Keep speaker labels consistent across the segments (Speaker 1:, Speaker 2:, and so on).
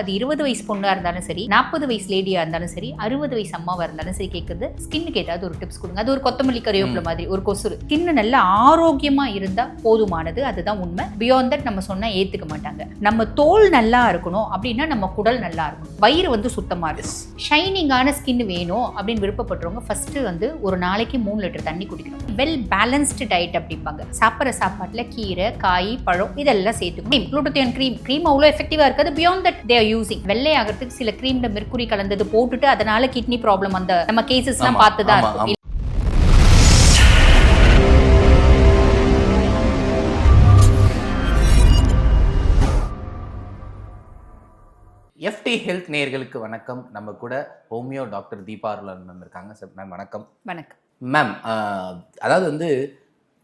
Speaker 1: அது இருபது வயசு பொண்ணா இருந்தாலும் சரி நாற்பது வயசு லேடியா இருந்தாலும் சரி அறுபது வயசு அம்மாவா இருந்தாலும் சரி கேட்குறது ஸ்கின்னுக்கு ஏதாவது ஒரு டிப்ஸ் கொடுங்க. அது ஒரு கொத்தமல்லி கறிவேப்பில மாதிரி ஒரு கொசுறு. ஸ்கின் நல்ல ஆரோக்கியமா இருந்தா போதுமானது. அதுதான் உண்மை. பியாண்ட் தட் நம்ம சொன்னா ஏத்துக்க மாட்டாங்க. நம்ம தோல் நல்லா இருக்கணும் அப்படின்னா நம்ம குடல் நல்லா இருக்கணும். வயிறு வந்து சுத்தமா இருக்கணும். ஷைனிங்கான ஸ்கின் வேணும் அப்படின்னு விருப்பப்படுறவங்க ஃபர்ஸ்ட் வந்து ஒரு நாளைக்கு மூணு லிட்டர் தண்ணி குடிக்கணும். வெல் பேலன்ஸ்டு டயட் அப்படிம்பாங்க. சாப்பிட்ற சாப்பாட்டில் கீரை காய் பழம் இதெல்லாம் சேர்த்துக்கணும். குளூட்டோத்தியன் க்ரீம் க்ரீம் அவ்வளோ எஃபெக்டிவாக இருக்காது. பியாண்ட் தட் தே யூசிங் வெள்ளை ஆகிறதுக்கு சில க்ரீம்ல மெர்க்குரி கலந்தது போட்டுட்டு அதனால கிட்னி ப்ராப்ளம் அந்த நம்ம கேசஸ்லாம்
Speaker 2: ஆமா,
Speaker 1: பார்த்து தான் இருக்கும்.
Speaker 2: எஃப்டி ஹெல்த் நேயர்களுக்கு வணக்கம். நம்ம கூட homeo doctor Deepa Arulan ma'am இருக்காங்க. சார் மேம் வணக்கம்.
Speaker 1: வணக்கம்.
Speaker 2: மேம் அதாவது வந்து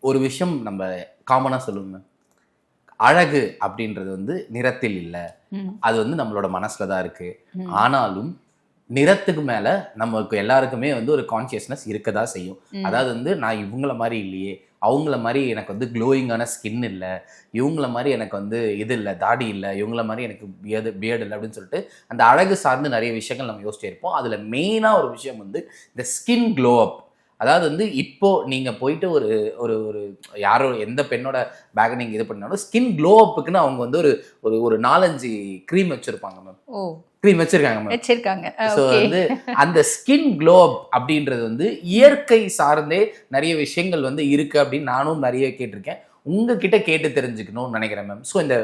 Speaker 2: ஒரு விஷயம் நம்ம காமனாக சொல்லுவோம் மேம் அழகு அப்படின்றது வந்து நிறத்தில் இல்லை. அது வந்து நம்மளோட மனசுல தான் இருக்கு. ஆனாலும் நிறத்துக்கு மேல நமக்கு எல்லாருக்குமே வந்து ஒரு கான்சியஸ்னஸ் இருக்கதா செய்யும். அதாவது வந்து நான் இவங்கள மாதிரி இல்லையே அவங்கள மாதிரி எனக்கு வந்து க்ளோயிங்கான ஸ்கின் இல்லை இவங்கள மாதிரி எனக்கு வந்து இது இல்லை தாடி இல்லை இவங்கள மாதிரி எனக்கு பியர்டு பியர்டு இல்லை அப்படின்னு சொல்லிட்டு அந்த அழகு சார்ந்து நிறைய விஷயங்கள் நம்ம யோசிச்சே இருப்போம். அதில் மெயினாக ஒரு விஷயம் வந்து இந்த ஸ்கின் க்ளோ அப் அதாவது வந்து இப்போ நீங்கள் போயிட்டு ஒரு ஒரு ஒரு யாரோ எந்த பெண்ணோட பேக்கை நீங்கள் இது பண்ணாலும் ஸ்கின் க்ளோ அப்புக்குன்னு அவங்க வந்து ஒரு ஒரு ஒரு நாலஞ்சு க்ரீம் வச்சுருப்பாங்க மேம்
Speaker 1: ஓ.
Speaker 2: க்ரீம் வச்சிருக்காங்க மேம்
Speaker 1: வச்சிருக்காங்க.
Speaker 2: ஸோ வந்து அந்த ஸ்கின் க்ளோ அப் அப்படின்றது வந்து இயற்கை சார்ந்தே நிறைய விஷயங்கள் வந்து இருக்கு அப்படின்னு நானும் நிறைய கேட்டிருக்கேன். உங்ககிட்ட கேட்டு தெரிஞ்சுக்கணும்னு நினைக்கிறேன் மேம் ஸோ இந்த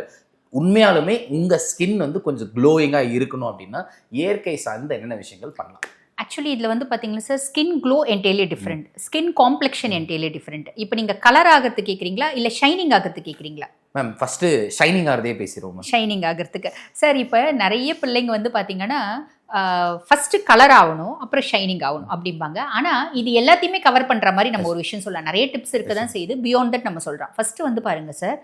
Speaker 2: உண்மையாலுமே உங்க ஸ்கின் வந்து கொஞ்சம் க்ளோயிங்கா இருக்கணும் அப்படின்னா இயற்கை சார்ந்த என்னென்ன விஷயங்கள் பண்ணலாம்.
Speaker 1: ஆக்சுவலி இதில் வந்து பார்த்தீங்கன்னா sir skin glow entirely different skin complexion entirely different இப்போ நீங்கள் கலர் ஆகிறது கேட்குறீங்களா இல்லை ஷைனிங் ஆகிறது கேட்குறீங்களா
Speaker 2: மேம் ஃபர்ஸ்ட் ஷைனிங் ஆகிறதே பேசிடுவோம்
Speaker 1: ஷைனிங் ஆகிறதுக்கு. சார் இப்போ நிறைய பிள்ளைங்க வந்து பார்த்தீங்கன்னா ஃபஸ்ட்டு கலர் ஆகணும் அப்புறம் ஷைனிங் ஆகணும் அப்படிம்பாங்க. ஆனால் இது எல்லாத்தையுமே கவர் பண்ணுற மாதிரி நம்ம ஒரு விஷயம் சொல்லலாம். நிறைய டிப்ஸ் இருக்க தான் செய்யுது. பியாண்ட் தட் நம்ம சொல்கிறோம் ஃபஸ்ட்டு வந்து பாருங்க சார்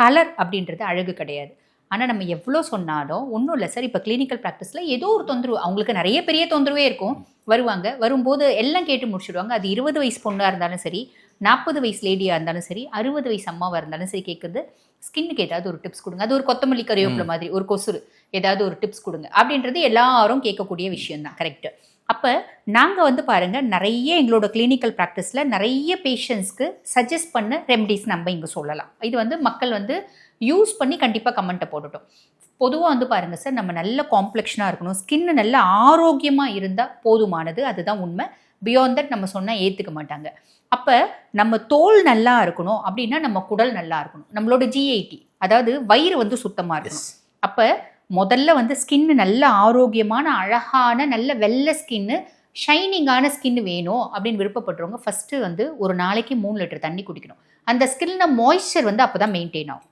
Speaker 1: கலர் அப்படின்றது அழகு கிடையாது. ஆனால் நம்ம எவ்வளோ சொன்னாலும் ஒன்றும் இல்லை சார். இப்போ கிளினிக்கல் ப்ராக்டிஸில் ஏதோ ஒரு தொந்தரவு அவங்களுக்கு நிறைய பெரிய தொந்தரவே இருக்கும். வருவாங்க. வரும்போது எல்லாம் கேட்டு முடிச்சிடுவாங்க. அது இருபது வயசு பொண்ணாக இருந்தாலும் சரி நாற்பது வயசு லேடியாக இருந்தாலும் சரி அறுபது வயசு அம்மாவாக இருந்தாலும் சரி கேட்குறது ஸ்கின்னுக்கு ஏதாவது ஒரு டிப்ஸ் கொடுங்க. அது ஒரு கொத்தமல்லி கறிவேப்பில மாதிரி ஒரு கொசுறு ஏதாவது ஒரு டிப்ஸ் கொடுங்க. அப்படின்றது எல்லாரும் கேட்கக்கூடிய விஷயம் தான் கரெக்ட் அப்போ நாங்கள் வந்து பாருங்க நிறைய எங்களோட கிளினிக்கல் ப்ராக்டிஸில் நிறைய பேஷண்ட்ஸ்க்கு சஜஸ்ட் பண்ண ரெமடிஸ் நம்ம இங்கே சொல்லலாம். இது வந்து மக்கள் வந்து யூஸ் பண்ணி கண்டிப்பாக கமெண்ட்டை போட்டுட்டோம் பொதுவாக வந்து பாருங்க சார் நம்ம நல்ல காம்ப்ளெக்ஷனாக இருக்கணும். ஸ்கின்னு நல்ல ஆரோக்கியமாக இருந்தால் போதுமானது. அதுதான் உண்மை. பியாண்ட் தட் நம்ம சொன்னால் ஏற்றுக்க மாட்டாங்க. அப்போ நம்ம தோல் நல்லா இருக்கணும் அப்படின்னா நம்ம குடல் நல்லா இருக்கணும். நம்மளோட ஜிஐடி அதாவது வயிறு வந்து சுத்தமாக இருக்கணும். அப்போ முதல்ல வந்து ஸ்கின்னு நல்ல ஆரோக்கியமான அழகான நல்ல வெள்ளை ஸ்கின்னு ஷைனிங்கான ஸ்கின் வேணும் அப்படின்னு விருப்பப்படுறவங்க ஃபஸ்ட்டு வந்து ஒரு நாளைக்கு மூணு லிட்டர் தண்ணி குடிக்கணும். அந்த ஸ்கின்ல மாய்ஸ்சர் வந்து அப்போ தான் மெயின்டைன் ஆகும்.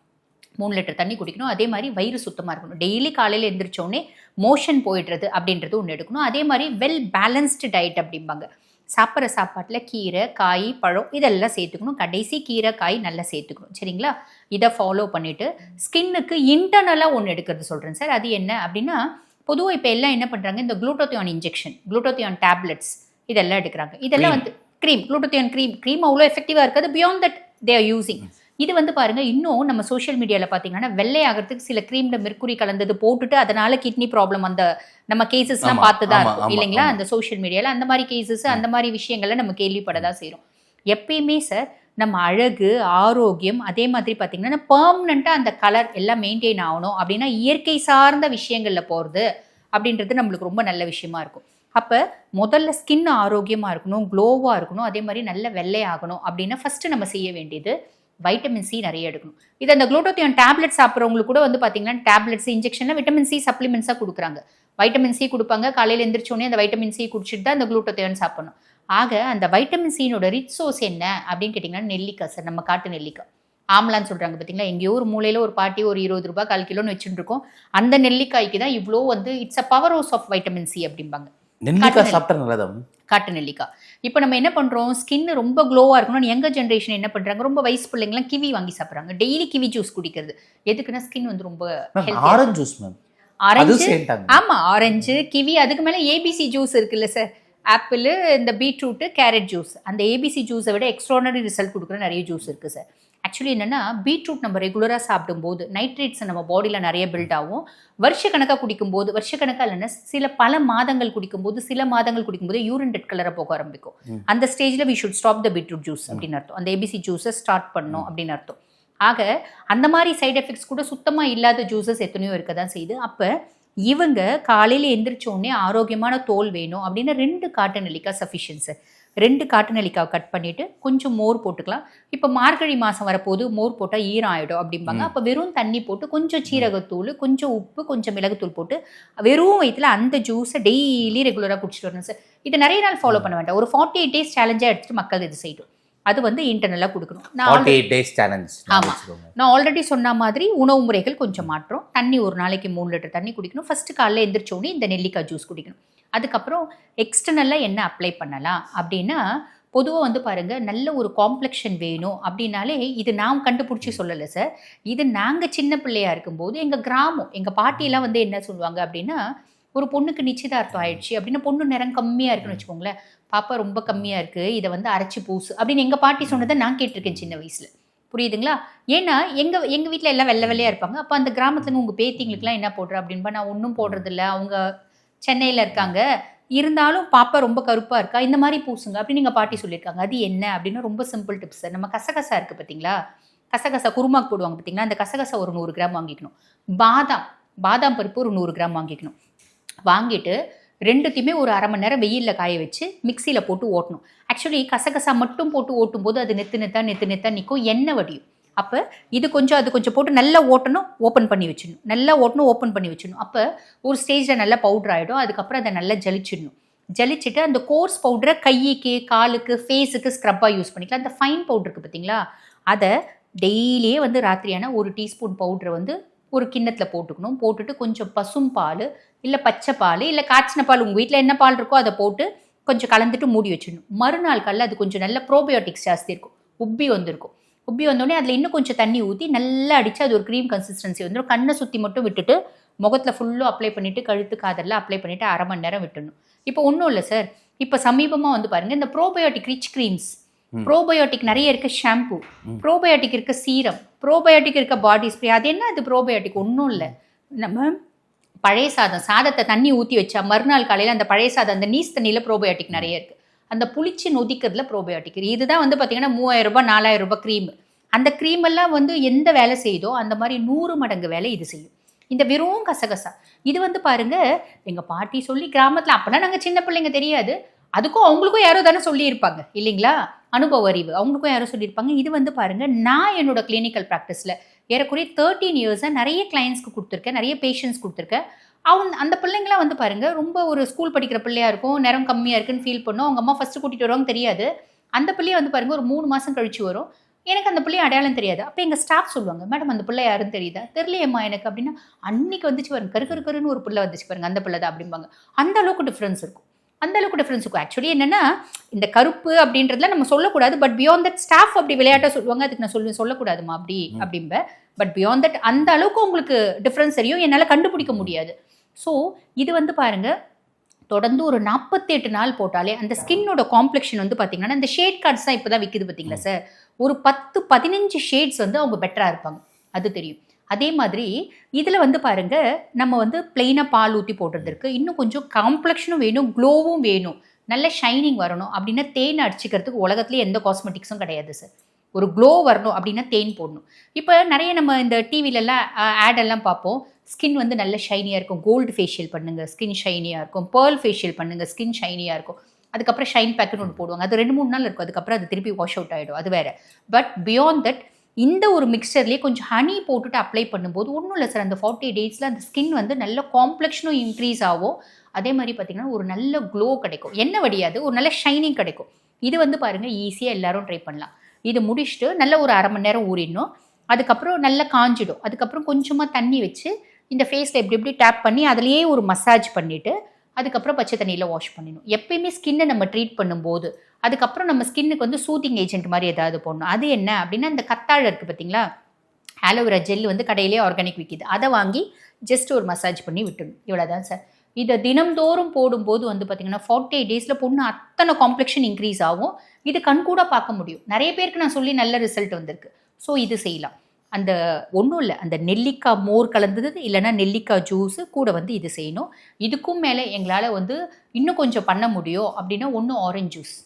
Speaker 1: மூணு லிட்டர் தண்ணி குடிக்கணும். அதே மாதிரி வயிறு சுத்தமாக இருக்கணும். டெய்லி காலையில் எந்திரிச்சோடனே மோஷன் போயிடுறது அப்படின்றது ஒன்று எடுக்கணும். அதே மாதிரி வெல் பேலன்ஸ்டு டயட் அப்படிம்பாங்க. சாப்பிட்ற சாப்பாட்டில் கீரை காய் பழம் இதெல்லாம் சேர்த்துக்கணும். கடைசி கீரை காய் நல்லா சேர்த்துக்கணும். சரிங்களா? இதை ஃபாலோ பண்ணிவிட்டு ஸ்கின்னுக்கு இன்டர்னலாக ஒன்று எடுக்கிறது சொல்கிறேன் சார். அது என்ன அப்படின்னா பொதுவாக இப்போ எல்லாம் என்ன பண்ணுறாங்க இந்த குளூட்டோத்தியான் இன்ஜெக்ஷன் குளூட்டோத்தியான் டேப்லெட்ஸ் இதெல்லாம் எடுக்கிறாங்க. இதெல்லாம். வந்து க்ரீம் குளூட்டோத்தியான் க்ரீம் க்ரீம் அவ்வளோ எஃபெக்டிவாக இருக்காது. Beyond that they are using இது வந்து பாருங்க இன்னும் நம்ம சோஷியல் மீடியாவில் பார்த்தீங்கன்னா வெள்ளை ஆகிறதுக்கு சில க்ரீம்ல மெர்க்குரி கலந்தது போட்டுட்டு அதனால கிட்னி ப்ராப்ளம் அந்த நம்ம கேசஸ்லாம் பார்த்து தான் இருக்கும் இல்லைங்களா. அந்த சோஷியல் மீடியாவில் அந்த மாதிரி கேசஸ் அந்த மாதிரி விஷயங்களை நம்ம கேள்விப்படதான் செய்கிறோம் எப்பயுமே சார் நம்ம அழகு ஆரோக்கியம் அதே மாதிரி பார்த்தீங்கன்னா பர்மனண்ட்டாக அந்த கலர் எல்லாம் மெயின்டைன் ஆகணும். அப்படின்னா இயற்கை சார்ந்த விஷயங்களில் போகிறது அப்படின்றது நம்மளுக்கு ரொம்ப நல்ல விஷயமா இருக்கும். அப்போ முதல்ல ஸ்கின் ஆரோக்கியமாக இருக்கணும் க்ளோவாக இருக்கணும் அதே மாதிரி நல்ல வெள்ளையாகணும் அப்படின்னா ஃபஸ்ட்டு நம்ம செய்ய வேண்டியது வைட்டமின் சி நிறைய எடுக்கணும். இது அந்த குளூட்டோத்தியான் டேப்லெட் சாப்பிட்றவங்களுக்கு கூட வந்து பார்த்தீங்கன்னா டேப்லெட்ஸ் இன்ஜெக்ஷனில் விட்டமின் சி சப்ளிமெண்ட்ஸாக கொடுக்குறாங்க. வைட்டமின் சி கொடுப்பாங்க. காலையில் எந்திரிச்சோடனே அந்த வைட்டமின் சி குடிச்சிட்டு தான் அந்த குளூட்டோத்தியான் சாப்பிடணும். ஆக அந்த வைட்டமின் சியினோட ரிச் சோர்ஸ் என்ன அப்படின்னு கேட்டிங்கன்னா நெல்லிக்காய் சார். நம்ம காட்டு நெல்லிக்காய். ஆம்லான்னு சொல்கிறாங்க பார்த்தீங்களா எங்கேயோ ஒரு மூலையில் ஒரு பாட்டி ஒரு இருபது ரூபாய் கால் கிலோன்னு வச்சுட்டு இருக்கோம். அந்த நெல்லிக்காய்க்கு தான் இவ்வளோ வந்து it's a powerhouse of vitamin C அப்படிம்பாங்க.
Speaker 2: நெல்லிக்காய் சாப்பிட்டா நல்லதா
Speaker 1: காட்டு நெல்லிக்காய். இப்போ நம்ம என்ன பண்ணுறோம் ஸ்கின் ரொம்ப க்ளோவாக இருக்கணும்னு யங்கர் ஜென்ரேஷன் என்ன பண்ணுறாங்க ரொம்ப வயசு பிள்ளைங்கலாம் கிவி வாங்கி சாப்பிட்றாங்க. டெய்லி கிவி ஜூஸ் குடிக்கிறது. எதுக்குன்னா ஸ்கின் வந்து ரொம்ப
Speaker 2: ஆரஞ்சு ஜூஸ் மேம்
Speaker 1: ஆரஞ்சு
Speaker 2: சேர்த்தாங்க
Speaker 1: ஆமா ஆரஞ்சு கிவி அதுக்கு மேல ஏபிசி ஜூஸ் இருக்குல்ல சார் ஆப்பிள் இந்த பீட்ரூட்டு கேரட் ஜூஸ் அந்த ஏபிசி ஜூஸை விட எக்ஸ்ட்ரானரி ரிசல்ட் கொடுக்குற நிறைய ஜூஸ் இருக்கு சார் ஆக்சுவலி என்னன்னா பீட்ரூட் நம்ம ரெகுலராக சாப்பிடும்போது நைட்ரேட்ஸ் நம்ம பாடியில் நிறைய பில்ட் ஆகும். வருஷக்கணக்காக குடிக்கும்போது வருஷக்கணக்காக இல்லைன்னா சில பல மாதங்கள் குடிக்கும்போது சில மாதங்கள் குடிக்கும்போது யூரின் ரெட் கலரை போக ஆரம்பிக்கும். அந்த ஸ்டேஜில் we should stop the beetroot juice அப்படின்னு அர்த்தம். அந்த ஏபிசி ஜூஸை ஸ்டார்ட் பண்ணணும் அப்படின்னு அர்த்தம். ஆக அந்த மாதிரி சைடு எஃபெக்ட்ஸ் கூட சுத்தமாக இல்லாத ஜூஸஸ் எத்தனையோ இருக்க தான் செய்யுது. அப்போ இவங்க காலையில் எந்திரிச்ச உடனே ஆரோக்கியமான தோல் வேணும் அப்படின்னு ரெண்டு காட்டு நெல்லிக்காய் சஃபிஷியன்ட் சார் ரெண்டு காட்டு நெல்லிக்காய் கட் பண்ணிட்டு கொஞ்சம் மோர் போட்டுக்கலாம். இப்போ மார்கழி மாதம் வரப்போது மோர் போட்டால் ஈரம் ஆயிடும் அப்படிம்பாங்க. அப்போ வெறும் தண்ணி போட்டு கொஞ்சம் சீரகத்தூள் கொஞ்சம் உப்பு கொஞ்சம் மிளகுத்தூள் போட்டு வெறும் வயிற்றுல அந்த ஜூஸை டெய்லி ரெகுலராக குடிச்சிட்டு வரணும் சார் இது நிறைய நாள் ஃபாலோ பண்ண வேண்டாம். ஒரு ஃபார்ட்டி எயிட் டேஸ் சேலஞ்சாக எடுத்துட்டு மக்கள் இது செய்யட்டும். அது வந்து இன்டர்னலாக கொடுக்கணும். நான் ஆல்ரெடி சொன்ன மாதிரி உணவு முறைகள் கொஞ்சம் மாற்றம் தண்ணி ஒரு நாளைக்கு மூணு லிட்டர் தண்ணி குடிக்கணும். ஃபர்ஸ்ட் காலைல எந்திரிச்ச உடனே இந்த நெல்லிக்காய் ஜூஸ் குடிக்கணும். அதுக்கப்புறம் எக்ஸ்டர்னலாக என்ன அப்ளை பண்ணலாம்? அப்படின்னா பொதுவாக வந்து பாருங்க நல்ல ஒரு காம்ப்ளெக்ஷன் வேணும் அப்படின்னாலே இது நாம் கண்டுபிடிச்சி சொல்லலை சார் இது நாங்கள் சின்ன பிள்ளையா இருக்கும்போது எங்கள் கிராமம் எங்கள் பாட்டியெல்லாம் வந்து என்ன சொல்லுவாங்க அப்படின்னா ஒரு பொண்ணுக்கு நிச்சயதார்த்தம் ஆயிடுச்சு அப்படின்னா பொண்ணு நிறம் கம்மியாக இருக்குன்னு வச்சுக்கோங்களேன். பாப்பா ரொம்ப கம்மியாக இருக்குது இதை வந்து அரைச்சி பூசு அப்படின்னு எங்கள் பாட்டி சொன்னதை நான் கேட்டிருக்கேன் சின்ன வயசில். புரியுதுங்களா? ஏன்னா எங்கள் எங்கள் வீட்டில் எல்லாம் வெள்ளை வெள்ளையாக இருப்பாங்க. அப்போ அந்த கிராமத்துலேருந்து உங்கள் பேத்திங்களுக்குலாம் என்ன போடுற? அப்படின்பா நான் ஒன்றும் போடுறதில்ல. அவங்க சென்னையில் இருக்காங்க. இருந்தாலும் பாப்பா ரொம்ப கருப்பாக இருக்கா? இந்த மாதிரி பூசுங்க அப்படின்னு நீங்கள் பாட்டி சொல்லியிருக்காங்க. அது என்ன அப்படின்னா ரொம்ப சிம்பிள் டிப்ஸ் நம்ம கசகசா இருக்குது பார்த்தீங்களா கசகசா குருமாக்கு போடுவாங்க பார்த்தீங்களா அந்த கசகசா ஒரு நூறு கிராம் வாங்கிக்கணும். பாதாம் பாதாம் பருப்பு ஒரு நூறு கிராம் வாங்கிக்கணும். வாங்கிட்டு ரெண்டுத்தையுமே ஒரு அரை மணி நேரம் வெயிலில் காய வச்சு மிக்சியில் போட்டு ஓட்டணும். ஆக்சுவலி கசகசா மட்டும் போட்டு ஓட்டும் போது அது நெத்து நெத்தா நெத்து நெத்தா நிற்கும் எண்ணெய் வடியும். அப்போ இது கொஞ்சம் அது கொஞ்சம் போட்டு நல்லா ஓட்டணும் ஓப்பன் பண்ணி வச்சிடணும். நல்லா ஓட்டணும் ஓப்பன் பண்ணி வச்சிடணும். அப்போ ஒரு ஸ்டேஜில் நல்லா பவுடர் ஆகிடும் அதுக்கப்புறம் அதை நல்லா ஜலிச்சிடணும். ஜலிச்சுட்டு அந்த கோர்ஸ் பவுடரை கைக்கு காலுக்கு ஃபேஸுக்கு ஸ்க்ரப்பாக யூஸ் பண்ணிக்கலாம். அந்த ஃபைன் பவுடருக்கு பார்த்தீங்களா அதை டெய்லியே வந்து ராத்திரியான ஒரு டீஸ்பூன் பவுடரை வந்து ஒரு கிண்ணத்தில் போட்டுக்கணும். போட்டுட்டு கொஞ்சம் பசும் பால் இல்லை பச்சை பால் இல்லை காய்ச்சின பால். உங்கள் வீட்டில் என்ன பால் இருக்கோ அதை போட்டு கொஞ்சம் கலந்துட்டு மூடி வச்சிடணும். மறுநாள் காலில் அது கொஞ்சம் நல்ல ப்ரோபயோட்டிக்ஸ் ஜாஸ்தி இருக்கும். உப்பி வந்திருக்கும். உப்பி வந்தோடனே அதில் இன்னும் கொஞ்சம் தண்ணி ஊற்றி நல்லா அடித்து அது ஒரு க்ரீம் கன்சிஸ்டன்சி வந்துடும் கண்ணை சுற்றி மட்டும் விட்டுட்டு முகத்தில் ஃபுல்லும் அப்ளை பண்ணிவிட்டு கழுத்து காதெல்லாம் அப்ளை பண்ணிவிட்டு அரை மணி நேரம் விட்டுடணும். இப்போ ஒன்றும் இல்லை சார் இப்போ சமீபமாக வந்து பாருங்கள் இந்த ப்ரோபயோட்டிக் ரிச் க்ரீம்ஸ். ப்ரோபயோட்டிக் நிறைய இருக்க ஷாம்பு. ப்ரோபயோட்டிக் இருக்க சீரம் ப்ரோபயோட்டிக் இருக்க பாடி ஸ்ப்ரே அது என்ன அது ப்ரோபயோட்டிக் ஒன்றும் இல்லை. நம்ம பழைய சாதம் சாதத்தை தண்ணி ஊற்றி வச்சா மறுநாள் காலையில் அந்த பழைய சாதம் அந்த நீஸ் தண்ணியில் ப்ரோபயோட்டிக் நிறைய இருக்குது அந்த புளிச்சு நொதிக்கிறதுல ப்ரோபயோட்டிக் இதுதான் வந்து பார்த்தீங்கன்னா மூவாயிரம் ரூபாய் நாலாயிரம் ரூபாய் க்ரீம் அந்த க்ரீம் எல்லாம் வந்து எந்த வேலை செய்யுதோ அந்த மாதிரி நூறு மடங்கு வேலை இது செய்யும். இந்த வெறும் கசகசா. இது வந்து பாருங்க எங்கள் பாட்டி சொல்லி கிராமத்தில் அப்போலாம் நாங்கள் சின்ன பிள்ளைங்க தெரியாது. அதுக்கும் அவங்களுக்கும் யாரோ தானே சொல்லியிருப்பாங்க இல்லைங்களா? அனுபவ அறிவு. அவங்களுக்கும் யாரோ சொல்லியிருப்பாங்க. இது வந்து பாருங்க நான் என்னோட கிளினிக்கல் ப்ராக்டிஸில் ஏறக்குறைய தேர்ட்டீன் இயர்ஸாக நிறைய கிளைண்ட்ஸ்க்கு கொடுத்துருக்கேன் நிறைய பேஷண்ட்ஸ் கொடுத்துருக்கேன். அவங்க அந்த பிள்ளைங்களாம் வந்து பாருங்க ரொம்ப ஒரு ஸ்கூல் படிக்கிற பிள்ளையாக இருக்கும் நேரம் கம்மியாக இருக்குன்னு ஃபீல் பண்ணும். அவங்க அம்மா ஃபஸ்ட்டு கூட்டிகிட்டு வருவாங்க தெரியாது. அந்த பிள்ளைய வந்து பாருங்க ஒரு மூணு மாதம் கழிச்சு வரும். எனக்கு அந்த பிள்ளைய அடையாளம் தெரியாது. அப்போ எங்கள் ஸ்டாஃப் சொல்லுவாங்க மேடம் அந்த பிள்ளை யாருன்னு தெரியுதா? தெரியலையேம்மா எனக்கு அப்படின்னா அன்னைக்கு வந்துச்சு பாருங்க கரு கரு கருன்னு ஒரு பிள்ளை வந்துச்சு பாருங்க அந்த பிள்ளை தான் அப்படிம்பாங்க. அந்த அளவுக்கு டிஃப்ரென்ஸ் இருக்கும். அந்த அளவுக்கு டிஃப்ரென்ஸ் இருக்கும். ஆக்சுவலி என்னன்னா இந்த கருப்பு அப்படின்றதுல நம்ம சொல்லக்கூடாது பட் பியாண்ட் தட் ஸ்டாஃப் அப்படி விளையாட்டா சொல்லுவாங்க அதுக்கு நான் சொல்லு சொல்லக்கூடாதுமா அப்படி. அப்படிம்ப. பட் பியாண்ட் தட் அந்த அளவுக்கு உங்களுக்கு டிஃப்ரென்ஸ் தெரியும் என்னால் கண்டுபிடிக்க முடியாது. ஸோ இது வந்து பாருங்க தொடர்ந்து ஒரு நாற்பத்தெட்டு நாள் போட்டாலே அந்த ஸ்கின்னோட காம்ப்ளெக்ஷன் வந்து பார்த்தீங்கன்னா இந்த ஷேட் கார்ட்ஸ் தான் இப்போ தான் விற்குது பார்த்தீங்களா சார் ஒரு பத்து பதினஞ்சு ஷேட்ஸ் வந்து அவங்க பெட்டராக இருப்பாங்க. அது தெரியும். அதே மாதிரி இதில் வந்து பாருங்க நம்ம வந்து பிளெயினாக பால் ஊற்றி போடுறது இன்னும் கொஞ்சம் காம்ப்ளெக்ஷனும் வேணும் க்ளோவும் வேணும். நல்ல ஷைனிங் வரணும். அப்படின்னா தேன் அடிச்சுக்கிறதுக்கு உலகத்துலேயே எந்த காஸ்மெட்டிக்ஸும் கிடையாது சார் ஒரு க்ளோ வரணும் அப்படின்னா தேன் போடணும். இப்போ நிறைய நம்ம இந்த டிவிலெலாம் ஆடெல்லாம் பார்ப்போம். ஸ்கின் வந்து நல்ல ஷைனியாக இருக்கும். கோல்டு ஃபேஷியல் பண்ணுங்கள் ஸ்கின் ஷைனியாக இருக்கும். பேர்ல் ஃபேஷியல் பண்ணுங்கள் ஸ்கின் ஷைனியாக இருக்கும். அதுக்கப்புறம் ஷைன் பேக்குன்னு ஒன்று போடுவாங்க. அது ரெண்டு மூணு நாள் இருக்கும். அதுக்கப்புறம் அது திருப்பி வாஷ் அவுட் ஆகிடும் அது வேறு. பட் பியாண்ட் தட் இந்த ஒரு மிக்சர்லேயே கொஞ்சம் ஹனி போட்டுட்டு அப்ளை பண்ணும்போது ஒன்றும் இல்லை சார் அந்த ஃபார்ட்டி டேஸில் அந்த ஸ்கின் வந்து நல்ல காம்ப்ளெக்ஷனும் இன்க்ரீஸ் ஆகும். அதே மாதிரி பார்த்தீங்கன்னா ஒரு நல்ல க்ளோ கிடைக்கும். என்ன வடியாது ஒரு நல்ல ஷைனிங் கிடைக்கும். இது வந்து பாருங்கள் ஈஸியாக எல்லாரும் ட்ரை பண்ணலாம். இது முடிச்சுட்டு நல்ல ஒரு அரை மணி நேரம் ஊறிடணும். அதுக்கப்புறம் நல்லா காஞ்சிடும். அதுக்கப்புறம் கொஞ்சமாக தண்ணி வச்சு இந்த ஃபேஸில் எப்படி எப்படி டேப் பண்ணி அதுலேயே ஒரு மசாஜ் பண்ணிவிட்டு அதுக்கப்புறம் பச்சை தண்ணியில் வாஷ் பண்ணிடணும். எப்பயுமே ஸ்கின்னை நம்ம ட்ரீட் பண்ணும்போது அதுக்கப்புறம் நம்ம ஸ்கின்னுக்கு வந்து சூத்திங் ஏஜென்ட் மாதிரி ஏதாவது போடணும். அது என்ன அப்படின்னா அந்த கத்தாழை இருக்குது பார்த்தீங்களா? ஆலோவேரா ஜெல் வந்து கடையிலே ஆர்கானிக் விற்கிது அதை வாங்கி ஜஸ்ட் ஒரு மசாஜ் பண்ணி விட்டுணும் இவ்வளோதான் சார் இதை தினம்தோறும் போடும்போது வந்து பார்த்தீங்கன்னா ஃபார்ட்டி எயிட் டேஸில் பொண்ணு அத்தனை காம்ப்ளெக்ஷன் இன்க்ரீஸ் ஆகும். இது கண்கூட பார்க்க முடியும். நிறைய பேருக்கு நான் சொல்லி நல்ல ரிசல்ட் வந்திருக்கு. ஸோ இது செய்யலாம். அந்த ஒன்றும் இல்லை அந்த நெல்லிக்காய் மோர் கலந்தது இல்லைன்னா நெல்லிக்காய் ஜூஸு கூட வந்து இது செய்யணும். இதுக்கும் மேலே எங்களால் வந்து இன்னும் கொஞ்சம் பண்ண முடியும் அப்படின்னா ஒன்று ஆரஞ்சு ஜூஸ்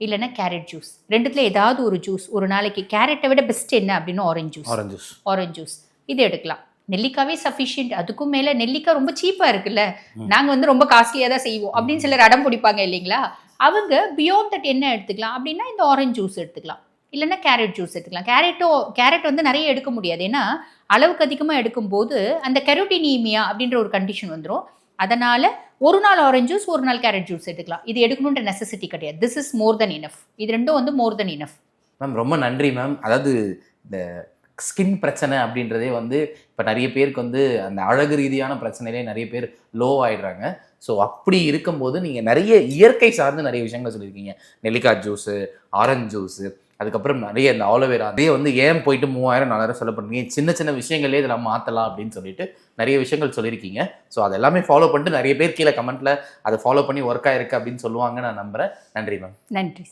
Speaker 1: இல்லைன்னா கேரட் ஜூஸ் ரெண்டுத்துல ஏதாவது ஒரு ஜூஸ் ஒரு நாளைக்கு கேரட்டை விட பெஸ்ட் என்ன அப்படின்னு orange juice
Speaker 2: orange juice
Speaker 1: orange juice இது எடுக்கலாம். நெல்லிக்காவே சஃபிஷியன்ட் அதுக்கும் மேலே நெல்லிக்காய் ரொம்ப சீப்பாக இருக்குல்ல. நாங்கள் வந்து ரொம்ப காஸ்ட்லியாக தான் செய்வோம் அப்படின்னு சிலர் அடம் பிடிப்பாங்க இல்லைங்களா? அவங்க பியாண்ட் தட் என்ன எடுத்துக்கலாம் அப்படின்னா இந்த ஆரஞ்சு ஜூஸ் எடுத்துக்கலாம். இல்லைன்னா கேரட் ஜூஸ் எடுத்துக்கலாம். கேரட்டோ கேரட் வந்து நிறைய எடுக்க முடியாது. ஏன்னா அளவுக்கு அதிகமாக எடுக்கும்போது அந்த கெரோட்டினீமியா அப்படின்ற ஒரு கண்டிஷன் வந்துடும் அதனால் ஒரு நாள் ஆரஞ்சு ஜூஸ் ஒரு நாள் கேரட் ஜூஸ் எடுத்துக்கலாம் இது எடுக்கணுன்ற நெசசிட்டி கிடையாது. This is more than enough இது ரெண்டும் வந்து மோர் தென் இனஃப்
Speaker 2: மேம் ரொம்ப நன்றி மேம் அதாவது இந்த ஸ்கின் பிரச்சனை அப்படின்றதே வந்து இப்போ நிறைய பேருக்கு வந்து அந்த அழகு ரீதியான பிரச்சனையிலே நிறைய பேர் லோ ஆயிடுறாங்க. ஸோ அப்படி இருக்கும்போது நீங்கள் நிறைய இயற்கை சார்ந்து நிறைய விஷயங்கள் சொல்லியிருக்கீங்க. நெல்லிக்காய் ஜூஸு ஆரஞ்சு ஜூஸு அதுக்கப்புறம் நிறைய இந்த ஆலோவேரா அதே வந்து ஏன் போயிட்டு மூவாயிரம் நாலாயிரம் சொல்ல பண்ணுறீங்க சின்ன சின்ன விஷயங்களே இதெல்லாம் மாற்றலாம் அப்படின்னு சொல்லிட்டு நிறைய விஷயங்கள் சொல்லியிருக்கீங்க. ஸோ அது எல்லாமே ஃபாலோ பண்ணிட்டு நிறைய பேர் கீழே கமெண்ட்டில் அதை ஃபாலோ பண்ணி ஒர்க் ஆயிருக்கு அப்படின்னு சொல்லுவாங்க நான் நம்புகிறேன் நன்றி மேம்
Speaker 1: நன்றி